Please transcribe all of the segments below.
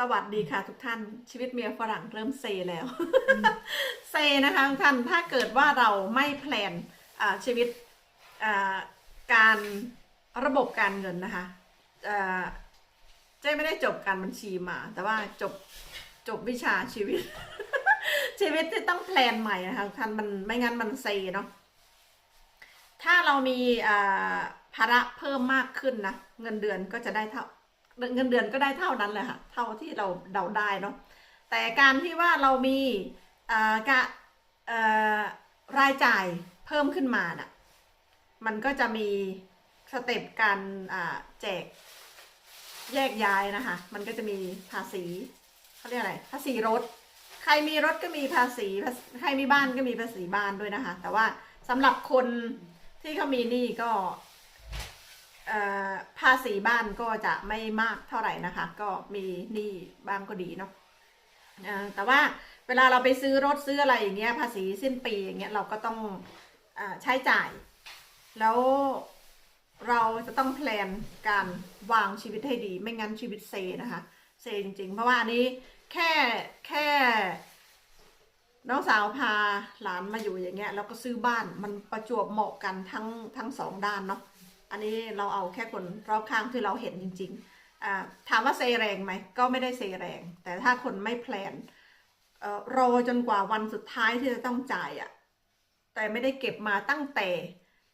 สวัสดีค่ะทุกท่านชีวิตเมียฝรั่งเริ่มเซแล้ว เซนะคะทุกท่านถ้าเกิดว่าเราไม่แพลนอ่าชีวิตอ่าการระบบการเงินนะคะอ่าเจ๊ไม่ได้จบการบัญชีมา แต่ว่าจบจบวิชาชีวิต ชีวิตที่ต้องแพลนใหม่นะคะทุกท่านมันไม่งั้นมันเซเนาะถ้าเรามีอ่าภาระเพิ่มมากขึ้นนะเงินเดือนก็จะได้เท่า เงินเดือนก็ได้เท่านั้นแหละค่ะเท่าที่เราเดาได้เนาะแต่การที่ว่าเรามีอ่ากะรายจ่ายเพิ่มขึ้นมาน่ะมันก็จะมีสเต็ปการแจกแยกย้ายนะคะ มันก็จะมีภาษีเขาเรียกอะไร ภาษีรถ ใครมีรถก็มีภาษี ใครมีบ้านก็มีภาษีบ้านด้วยนะคะ แต่ว่าสำหรับคนที่เขามีหนี้ก็ ภาษีบ้านก็จะไม่มากเท่าไหร่นะคะ ก็มีหนี้บ้างก็ดีเนาะแต่ว่าเวลาเราไปซื้อรถซื้ออะไรอย่างเงี้ยภาษีสิ้นปีอย่างเงี้ยเราก็ต้องอใช้จ่าย แล้วเราจะต้องแพลนการวางชีวิตให้ดี ไม่งั้นชีวิตเซนะคะเซจริง ๆ เพราะว่าอันนี้แค่แค่น้องสาวพาหลานมาอยู่อย่างเงี้ยแล้วก็ซื้อบ้านมันประจวบเหมาะกันทั้งทั้งสองด้านเนาะ อันนี้เราเอาแค่คนรอบข้างที่เราเห็นจริงๆถามว่าเซแรงไหมก็ไม่ได้เซแรง แต่ถ้าคนไม่แพลนอรอจนกว่าวันสุดท้ายที่จะต้องจ่ายอะ่ะแต่ไม่ได้เก็บมาตั้งแต่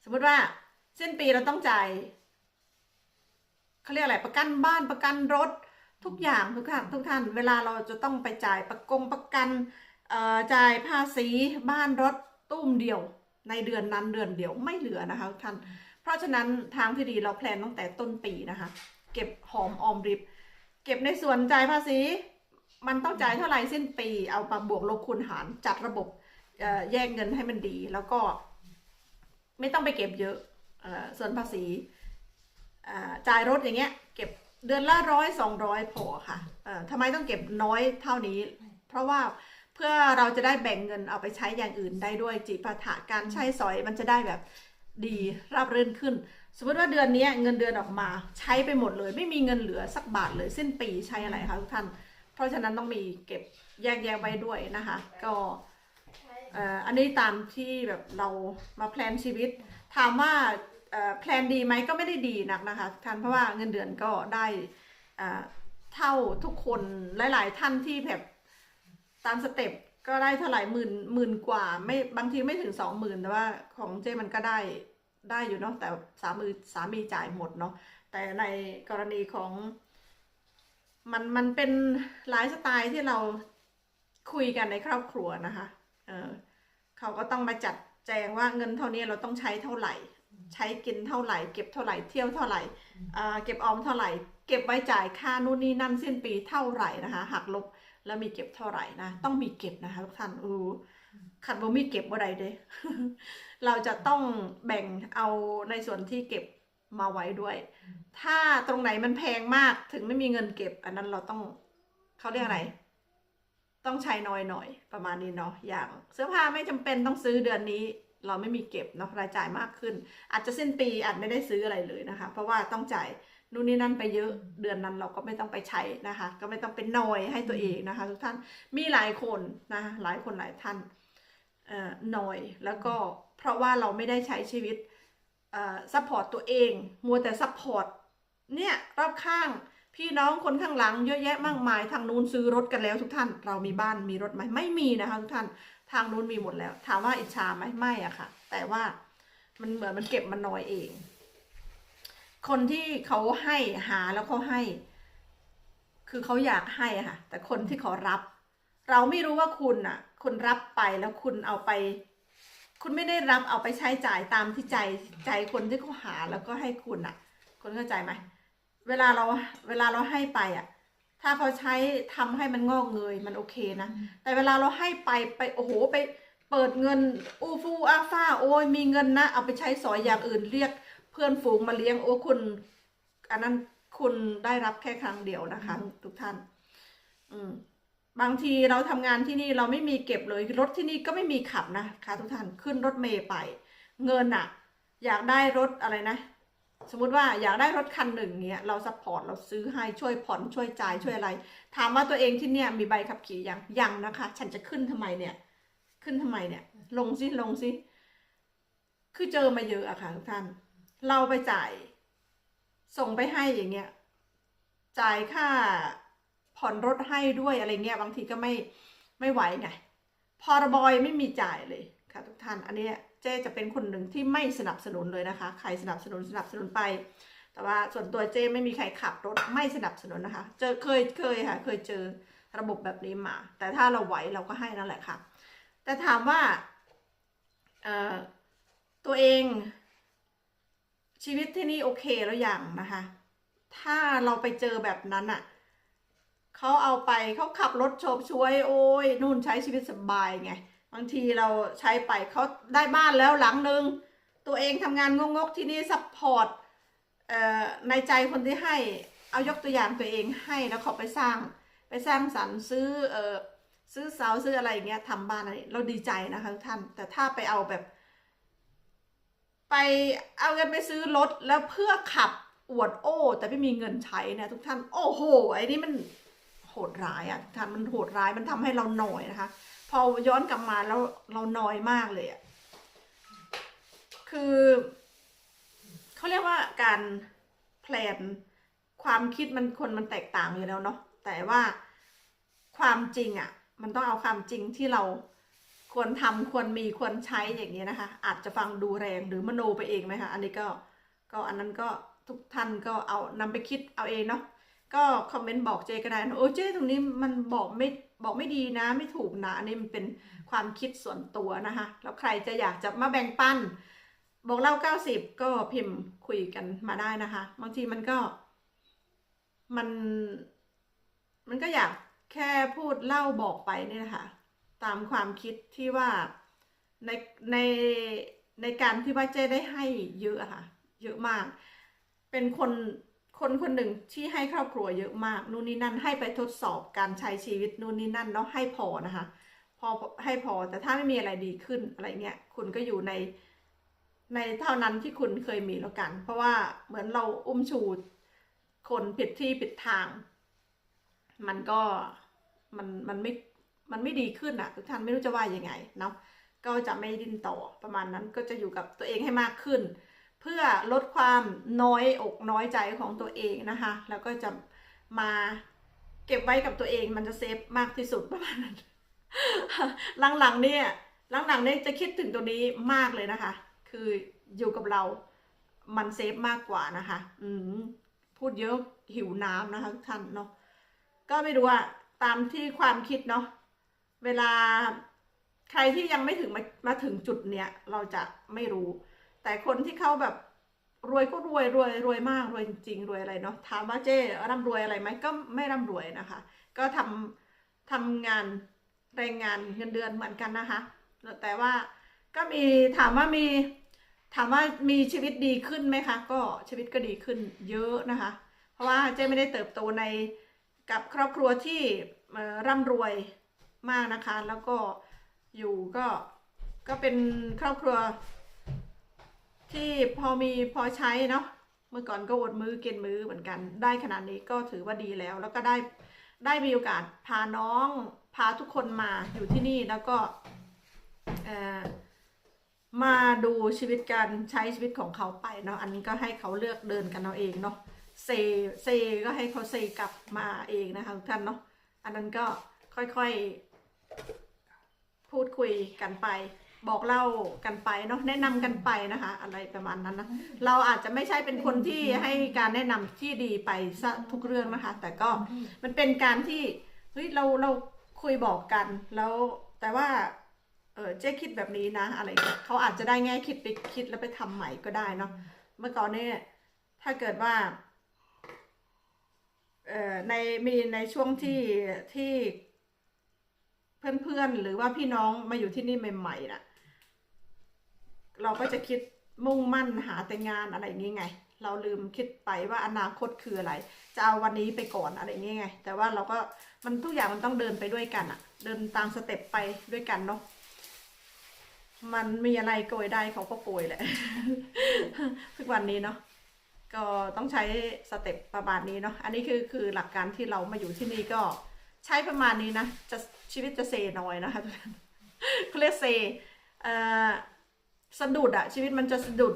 สมมติว่าสิ้นปีเราต้องจ่ายเขาเรียกอะไรประกันบ้านประกันรถทุกอย่างทุกท่านทุกท่าน เวลาเราจะต้องไปจ่ายประกงประกันจ่ายภาษีบ้านรถตุ้มเดียว ในเดือนนั้นเดือนเดียวไม่เหลือนะคะท่าน เพราะฉะนั้นทางที่ดีเราแพลนตั้งแต่ต้นปีนะคะ เก็บหอมออมริบ เก็บในส่วนจ่ายภาษี มันต้องจ่ายเท่าไหร่สิ้นปีเอามาบวกลบคูณหารจัดระบบเอ่อแยกเงินให้มันดี แล้วก็ ไม่ต้องไปเก็บเยอะส่วนภาษีจ่ายรถอย่างเงี้ย เก็บเดือนละร้อยสองร้อยพอค่ะทำไมต้องเก็บน้อยเท่านี้ เพราะว่าเพื่อเราจะได้แบ่งเงินเอาไปใช้อย่างอื่นได้ด้วยจิปาถะการใช้สอยมันจะได้แบบ ดีราบรื่นขึ้น สมมติว่าเดือนนี้เงินเดือนออกมาใช้ไปหมดเลย ไม่มีเงินเหลือสักบาทเลยสิ้นปีใช้อะไรคะทุกท่าน เพราะฉะนั้นต้องมีเก็บแยกแยะไว้ด้วยนะคะ ก็เอ่ออันนี้ตามที่แบบเรามาแพลนชีวิต ถามว่าเอ่อแพลนดีไหมก็ไม่ได้ดีนักนะคะทุกท่านเพราะว่าเงินเดือนก็ได้อ่าเท่าทุกคนหลาย ๆ ท่านที่แบบตามสเต็ป ก็ได้เท่าไหร่หมื่นหมื่นกว่าไม่บางทีไม่ถึงสองหมื่นแต่ว่าของเจมันก็ได้ได้อยู่เนาะแต่สามีสามีจ่ายหมดเนาะแต่ในกรณีของ มันมันเป็นไลฟ์สไตล์ที่เราคุยกันในครอบครัวนะคะเออเขาก็ต้องมาจัดแจงว่าเงินเท่านี้เราต้องใช้เท่าไหร่ ใช้กินเท่าไหร่ เก็บเท่าไหร่เที่ยวเท่าไหร่อ่าเก็บออมเท่าไหร่ เก็บไว้จ่ายค่านู่นนี่นั่นสิ้นปีเท่าไหร่นะคะหักลบ แล้วมีเก็บเท่าไหร่นะ ต้องมีเก็บนะคะทุกท่านอือขัดบ่มีเก็บบ่ได้เด้ เราจะต้องแบ่งเอาในส่วนที่เก็บมาไว้ด้วย ถ้าตรงไหนมันแพงมากถึงไม่มีเงินเก็บ อันนั้นเราต้องเขาเรียกอะไร ต้องใช้น้อยหน่อยประมาณนี้เนาะอย่างเสื้อผ้าไม่จำเป็นต้องซื้อเดือนนี้ เราไม่มีเก็บเนาะรายจ่ายมากขึ้น อาจจะสิ้นปีอาจไม่ได้ซื้ออะไรเลยนะคะ เพราะว่าต้องจ่าย นู่นนี่นั่นไปเยอะเดือนนั้นเราก็ไม่ต้องไปใช้นะคะ ก็ไม่ต้องเป็นนอยให้ตัวเองนะคะ ทุกท่านมีหลายคนนะคะหลายคนหลายท่านเอ่อนอยแล้วก็เพราะว่าเราไม่ได้ใช้ชีวิตเอ่อซัพพอร์ตตัวเอง มัวแต่ซัพพอร์ตเนี่ยรอบข้างพี่น้องคนข้างหลังเยอะแยะมากมาย ทางนู้นซื้อรถกันแล้วทุกท่าน เรามีบ้านมีรถไหมไม่มีนะคะทุกท่านทางนู้นมีหมดแล้ว ถามว่าอิจฉาไหมไม่อะค่ะ แต่ว่ามันเหมือนมันเก็บมันน้อยเอง คนที่เขาให้หาแล้วเขาให้ คือเขาอยากให้อะค่ะ แต่คนที่เขารับ เราไม่รู้ว่าคุณอะคุณรับไปแล้วคุณเอาไป คุณไม่ได้รับเอาไปใช้จ่ายตามที่ใจใจคนที่เขาหาแล้วก็ให้คุณอะคุณเข้าใจไหมเวลาเราเวลาเราให้ไปอะ ถ้าเขาใช้ทำให้มันงอกเงยมันโอเคนะ แต่เวลาเราให้ไปไปโอ้โหไปเปิดเงินอูฟูอาฟ้าโอ้ยมีเงินนะ เอาไปใช้สอยอย่างอื่นเรียก เพื่อนฝูงมาเลี้ยงโอ้คุณ อันนั้นคุณได้รับแค่ครั้งเดียวนะคะ ทุกท่าน อืมบางทีเราทำงานที่นี่เราไม่มีเก็บเลยรถที่นี่ก็ไม่มีขับนะคะทุกท่านขึ้นรถเมย์ไป เงินอะอยากได้รถอะไรนะ สมมุติว่าอยากได้รถคันหนึ่งเนี้ยเราซัพพอร์ตเราซื้อให้ช่วยผ่อนช่วยจ่ายช่วยอะไร ถามว่าตัวเองที่เนี่ยมีใบขับขี่ยังยังนะคะ ฉันจะขึ้นทำไมเนี่ย ขึ้นทำไมเนี่ย ลงสิลงสิคือเจอมาเยอะอะค่ะทุกท่าน เราไปจ่าย ส่งไปให้อย่างเงี้ย จ่ายค่าผ่อนรถให้ด้วยอะไรเงี้ยบางทีก็ไม่ไม่ไหวไงพรบอยไม่มีจ่ายเลยค่ะทุกท่าน อันนี้เจ๊จะเป็นคนหนึ่งที่ไม่สนับสนุนเลยนะคะ ใครสนับสนุนสนับสนุนไป แต่ว่าส่วนตัวเจ๊ไม่มีใครขับรถไม่สนับสนุนนะคะ เจอเคยเคยค่ะ เคยเจอระบบแบบนี้มา แต่ถ้าเราไหวเราก็ให้นั่นแหละค่ะ แต่ถามว่าตัวเอง ชีวิตที่นี่โอเคแล้วอย่างนะคะ ถ้าเราไปเจอแบบนั้นอะเขาเอาไปเขาขับรถโฉบช่วย โอ้ยนู่นใช้ชีวิตสบายไงบางทีเราใช้ไปเขาได้บ้านแล้วหลังหนึ่งตัวเองทำงานงกๆที่นี่ซัพพอร์ตในใจคนที่ให้เอายกตัวอย่างตัวเองให้แล้วเขาไปสร้างไปสร้างสรรค์ซื้อเออซื้อเสาซื้ออะไรอย่างเงี้ยทำบ้านอะไรเราดีใจนะคะทุกท่าน แต่ถ้าไปเอาแบบ ไปเอาเงินไปซื้อรถแล้วเพื่อขับอวดโอ้ แต่ไม่มีเงินใช้เนะทุกท่านโอ้โหไอ้นี่มันโหดร้ายอะทุกท่านมันโหดร้ายมันทำให้เราหน่อยนะคะ พอย้อนกลับมาแล้วเราหน้อยมากเลยอะคือเขาเรียกว่าการแพลนความคิดมันคนมันแตกต่างอยู่แล้วเนาะแต่ว่าความจริงอะ มันต้องเอาความจริงที่เรา ควรทำควรมีควรใช้อย่างนี้นะคะ อาจจะฟังดูแรงหรือมโนไปเองไหมคะอันนี้ก็ก็อันนั้นก็ทุกท่านก็เอานำไปคิดเอาเองเนาะก็คอมเมนต์บอกเจก็ได้นะโอ้เจตรงนี้มันบอกไม่บอกไม่ดีนะไม่ถูกนะอันนี้มันเป็นความคิดส่วนตัวนะคะ แล้วใครจะอยากจะมาแบ่งปันบอกเล่า 90 ก็พิมพ์คุยกันมาได้นะคะ บางทีมันก็ มัน มันก็อยากแค่พูดเล่าบอกไปนี่แหละคะ ตามความคิดที่ว่าในในในการที่ว่าเจ้ได้ให้เยอะค่ะ เยอะมาก เป็นคนคนคนหนึ่งที่ให้ครอบครัวเยอะมาก นู่นนี่นั่นให้ไปทดสอบการใช้ชีวิตนู่นนี่นั่นเนาะให้พอนะคะ พอให้พอแต่ถ้าไม่มีอะไรดีขึ้นอะไรเงี้ยคุณก็อยู่ในในเท่านั้นที่คุณเคยมีแล้วกัน เพราะว่าเหมือนเราอุ้มชูคนผิดที่ผิดทาง มันก็มันมันไม่ มันไม่ดีขึ้นอะทุกท่านไม่รู้จะว่ายังไงเนาะก็จะไม่ดิ้นต่อประมาณนั้นก็จะอยู่กับตัวเองให้มากขึ้น เพื่อลดความน้อยอกน้อยใจของตัวเองนะคะ แล้วก็จะมาเก็บไว้กับตัวเองมันจะเซฟมากที่สุดประมาณนั้นหลังๆเนี่ยหลังๆเนี่ยจะคิดถึงตัวนี้มากเลยนะคะ คืออยู่กับเรามันเซฟมากกว่านะคะ อืมพูดเยอะหิวน้ำนะคะทุกท่านเนาะก็ไม่รู้อะตามที่ความคิดเนาะ เวลาใครที่ยังไม่ถึงมามาถึงจุดเนี้ยเราจะไม่รู้ แต่คนที่เขาแบบรวยก็รวยรวยรวยมากรวยจริงรวยอะไรเนาะถามว่าเจ๊ร่ำรวยอะไรไหมก็ไม่ร่ำรวยนะคะ ก็ทำทำงานแรงงานเงินเดือนเหมือนกันนะคะ แต่ว่าก็มีถามว่ามีถามว่ามีชีวิตดีขึ้นไหมคะ ก็ชีวิตก็ดีขึ้นเยอะนะคะ เพราะว่าเจ๊ไม่ได้เติบโตในกับครอบครัวที่ร่ำรวย มากนะคะ แล้วก็อยู่ก็ก็เป็นครอบครัว ที่พอมีพอใช้เนาะเมื่อก่อนก็อดมือกินมือเหมือนกัน ได้ขนาดนี้ก็ถือว่าดีแล้ว แล้วก็ได้ได้มีโอกาสพาน้องพาทุกคนมาอยู่ที่นี่แล้วก็มาดูชีวิตการใช้ชีวิตของเขาไปเนาะอันนี้ก็ให้เขาเลือกเดินกันเอาเองเนาะเซเซก็ให้เขาเซกลับมาเองนะคะทุกท่านเนาะอันนั้นก็ค่อยๆ พูดคุยกันไป บอกเล่ากันไปเนาะแนะนำกันไปนะคะ อะไรประมาณนั้นนะเราอาจจะไม่ใช่เป็นคนที่ให้การแนะนำที่ดีไปซะทุกเรื่องนะคะ แต่ก็มันเป็นการที่เฮ้ยเราเราคุยบอกกันแล้วแต่ว่าเออเจ๊คิดแบบนี้นะอะไรเงี้ยเขาอาจจะได้แง่คิดไปคิดแล้วไปทำใหม่ก็ได้เนาะเมื่อก่อนเนี่ยถ้าเกิดว่าเอ่อในมีในช่วงที่ที่ เพื่อนๆ หรือว่าพี่น้องมาอยู่ที่นี่ใหม่ๆน่ะ เราก็จะคิดมุ่งมั่นหาแต่งานอะไรอย่างงี้ไง เราลืมคิดไปว่าอนาคตคืออะไร จะเอาวันนี้ไปก่อนอะไรอย่างงี้ไง แต่ว่าเราก็มันทุกอย่างมันต้องเดินไปด้วยกันอะเดินตามสเต็ปไปด้วยกันเนาะมันมีอะไรโกยได้เขาก็โกยแหละ ทุกวันนี้เนาะก็ต้องใช้สเต็ปประมาณนี้เนาะอันนี้คือคือหลักการที่เรามาอยู่ที่นี่ก็ ใช้ประมาณนี้นะจะชีวิตจะเซน้อยนะคะทุกท่านเขาเรียกเซ่สะดุดอะชีวิตมันจะสะดุด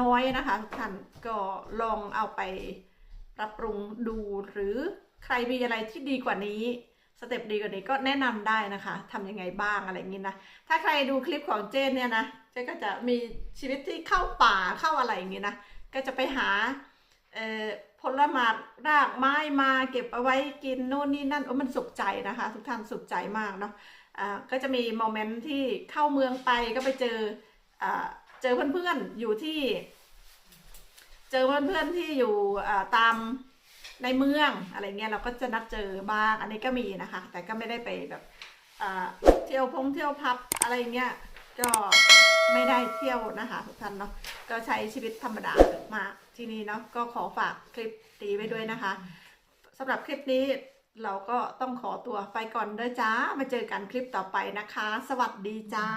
น้อยนะคะทุกท่านก็ลองเอาไปปรับปรุงดูหรือใครมีอะไรที่ดีกว่านี้สเต็ปดีกว่านี้ก็แนะนำได้นะคะทำยังไงบ้างอะไรอย่างนี้นะ ถ้าใครดูคลิปของเจนเนี่ยนะ เจนก็จะมีชีวิตที่เข้าป่าเข้าอะไรอย่างนี้นะ ก็จะไปหา ผลไม้รากไม้มาเก็บเอาไว้กินโน่นนี่นั่นโอ้มันสุขใจนะคะ ทุกท่านสุขใจมากเนาะก็จะมีโมเมนต์ที่เข้าเมืองไปก็ไปเจออเจอเพื่อนๆอยู่ที่ เจอเพื่อนๆที่อยู่ตามในเมืองอะไรเงี้ยเราก็จะนัดเจอบ้างอันนี้ก็มีนะคะ แต่ก็ไม่ได้ไปแบบเที่ยวพงเที่ยวพับอะไรเงี้ยก็ไม่ได้เที่ยวนะคะทุกท่านเนาะ ก็ใช้ชีวิตธรรมดามา ที่นี่เนาะก็ขอฝากคลิปดีไว้ด้วยนะคะสำหรับคลิปนี้เราก็ต้องขอตัวไปก่อนเด้อจ้า มาเจอกันคลิปต่อไปนะคะ สวัสดีจ้า